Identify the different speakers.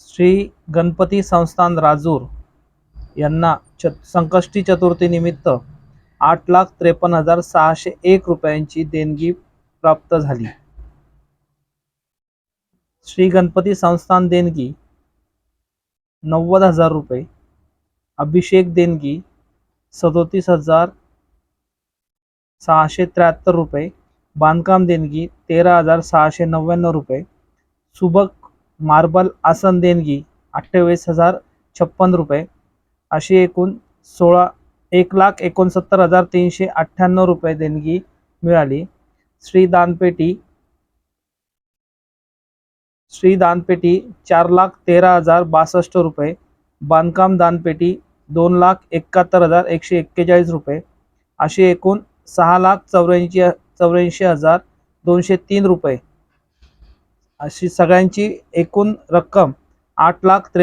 Speaker 1: श्री गणपती संस्थान राजूर यांना च संकष्टी चतुर्थीनिमित्त आठ लाख त्रेपन्न हजार सहाशे एक रुपयांची देणगी प्राप्त झाली. श्री गणपती संस्थान देणगी नव्वद हजार रुपये. अभिषेक देणगी सदोतीस हजार सहाशे त्र्याहत्तर रुपये. बांधकाम देणगी तेरा हजार सहाशे नव्याण्णव रुपये. सुबक मार्बल आसन देणगी अठ्ठावीस हजार छप्पन रुपये. अशी एकूण सोळा एक लाख एकोणसत्तर हजार तीनशे अठ्ठ्याण्णव रुपये देणगी मिळाली. श्री दानपेटी श्री दानपेटी चार लाख तेरा हजार बासष्ट रुपये. बांधकाम दानपेटी दोन लाख एकाहत्तर हजार एकशे एक्केचाळीस रुपये. अशी एकूण सहा लाख चौऱ्याऐंशी चौऱ्याऐंशी हजार दोनशे तीन रुपये. अशी सगळ्यांची एकूण रक्कम आठ लाख त्रे